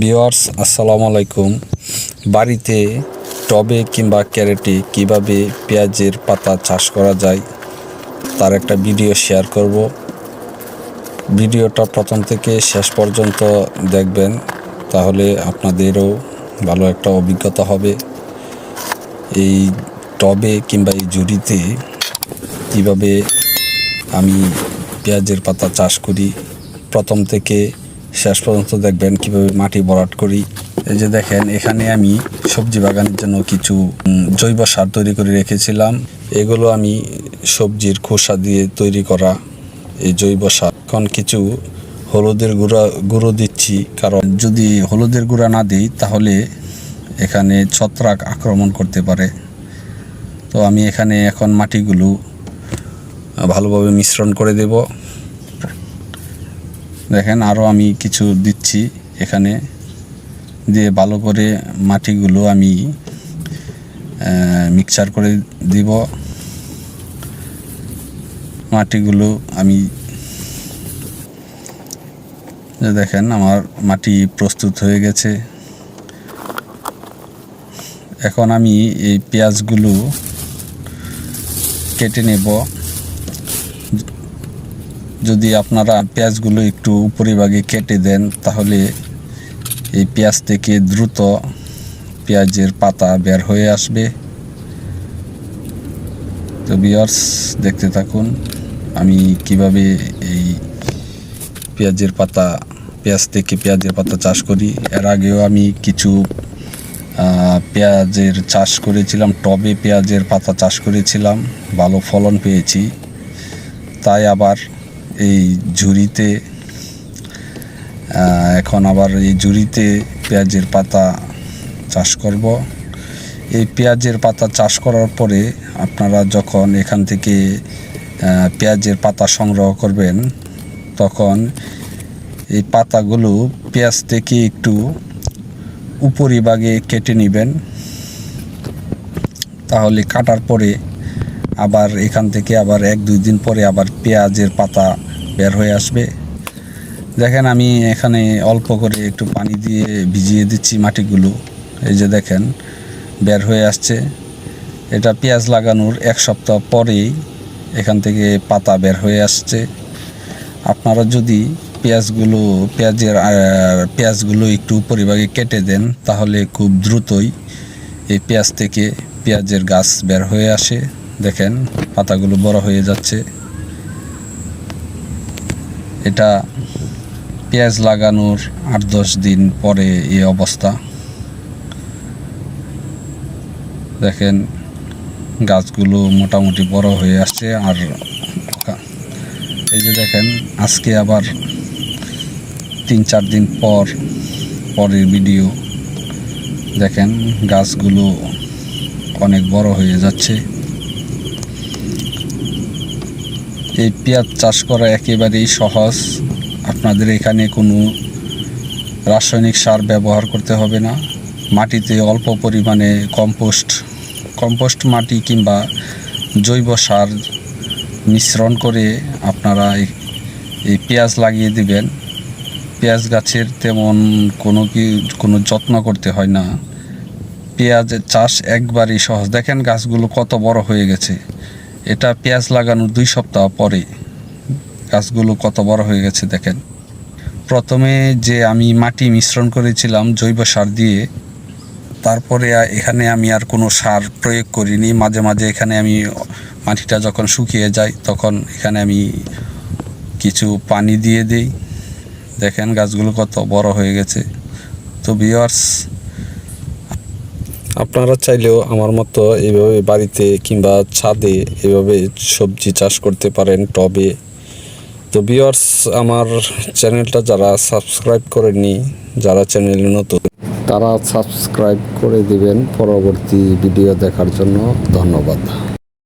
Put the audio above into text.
Viewers আসসালামু আলাইকুম। বাড়িতে টবে কিংবা ক্যারেটে কীভাবে পেঁয়াজের পাতা চাষ করা যায়, তার একটা ভিডিও শেয়ার করব। ভিডিওটা প্রথম থেকে শেষ পর্যন্ত দেখবেন, তাহলে আপনাদেরও ভালো একটা অভিজ্ঞতা হবে। এই টবে কিংবা এই জুড়িতে কীভাবে আমি পেঁয়াজের পাতা চাষ করি, প্রথম থেকে শেষ পর্যন্ত দেখবেন কীভাবে মাটি বরাট করি। এই যে দেখেন, এখানে আমি সবজি বাগানের জন্য কিছু জৈব সার তৈরি করে রেখেছিলাম। এগুলো আমি সবজির খোসা দিয়ে তৈরি করা এই জৈব সার। এখন কিছু হলুদের গুঁড়া, গুঁড়ো দিচ্ছি, কারণ যদি হলুদের গুঁড়া না দিই, তাহলে এখানে ছত্রাক আক্রমণ করতে পারে। তো আমি এখানে এখন মাটিগুলো ভালোভাবে মিশ্রণ করে দেব। দেখেন আরও আমি কিছু দিচ্ছি এখানে। দিয়ে ভালো করে মাটিগুলো আমি মিক্সার করে দিব। মাটিগুলো আমি দেখেন আমার মাটি প্রস্তুত হয়ে গেছে। এখন আমি এই পেঁয়াজগুলো কেটে নেব। যদি আপনারা পেঁয়াজগুলো একটু উপরিভাগে কেটে দেন, তাহলে এই পেঁয়াজ থেকে দ্রুত পেঁয়াজের পাতা বের হয়ে আসবে। তো বিয়ার্স দেখতে থাকুন, আমি কীভাবে এই পেঁয়াজের পাতা, পেঁয়াজ থেকে পেঁয়াজের পাতা চাষ করি। এর আগেও আমি কিছু পেঁয়াজের চাষ করেছিলাম, টবে পেঁয়াজের পাতা চাষ করেছিলাম, ভালো ফলন পেয়েছি। তাই আবার এই ঝুড়িতে এখন আবার এই ঝুড়িতে পেঁয়াজের পাতা চাষ করব। এই পেঁয়াজের পাতা চাষ করার পরে আপনারা যখন এখান থেকে পেঁয়াজের পাতা সংগ্রহ করবেন, তখন এই পাতাগুলো পেঁয়াজ থেকে একটু উপরিভাগে কেটে নেবেন। তাহলে কাটার পরে আবার এখান থেকে আবার এক দুই দিন পরে আবার পেঁয়াজের পাতা বের হয়ে আসবে। দেখেন আমি এখানে অল্প করে একটু পানি দিয়ে ভিজিয়ে দিচ্ছি মাটিগুলো। এই যে দেখেন, বের হয়ে আসছে। এটা পেঁয়াজ লাগানোর এক সপ্তাহ পরেই এখান থেকে পাতা বের হয়ে আসছে। আপনারা যদি পেঁয়াজগুলো, পেঁয়াজের পেঁয়াজগুলো একটু পরিভাগে কেটে দেন, তাহলে খুব দ্রুতই এই পেঁয়াজ থেকে পেঁয়াজের গাছ বের হয়ে আসে। দেখেন, পাতাগুলো বড় হয়ে যাচ্ছে। এটা পেঁয়াজ লাগানোর আট দশ দিন পরে এই অবস্থা। দেখেন, গাছগুলো মোটামুটি বড় হয়ে আসছে আর এই যে দেখেন, আজকে আবার তিন চার দিন পর, পরের ভিডিও দেখেন, গাছগুলো অনেক বড় হয়ে যাচ্ছে। এই পেঁয়াজ চাষ করা একেবারেই সহজ। আপনাদের এখানে কোনো রাসায়নিক সার ব্যবহার করতে হবে না। মাটিতে অল্প পরিমাণে কম্পোস্ট কম্পোস্ট মাটি কিংবা জৈব সার মিশ্রণ করে আপনারা এই- পেঁয়াজ লাগিয়ে দিবেন। পেঁয়াজ গাছের তেমন কোনো কি, কোনো যত্ন করতে হয় না। পেঁয়াজের চাষ একবারই সহজ। দেখেন গাছগুলো কত বড় হয়ে গেছে। এটা পেঁয়াজ লাগানোর দুই সপ্তাহ পরে গাছগুলো কত বড় হয়ে গেছে দেখেন। প্রথমে যে আমি মাটি মিশ্রণ করেছিলাম জৈব সার দিয়ে, তারপরে এখানে আমি আর কোনো সার প্রয়োগ করিনি। মাঝে মাঝে এখানে আমি মাটিটা যখন শুকিয়ে যায়, তখন এখানে আমি কিছু পানি দিয়ে দিই। দেখেন গাছগুলো কত বড় হয়ে গেছে। তো ভিওয়ার্স আপনারা চাইলেও আমার মতো এইভাবে বাড়িতে কিংবা ছাদে এভাবে সবজি চাষ করতে পারেন টবে। তো বিয়ার্স আমার চ্যানেলটা যারা সাবস্ক্রাইব করেননি, যারা চ্যানেলে নতুন, তারা সাবস্ক্রাইব করে দিবেন পরবর্তী ভিডিও দেখার জন্য ধন্যবাদ।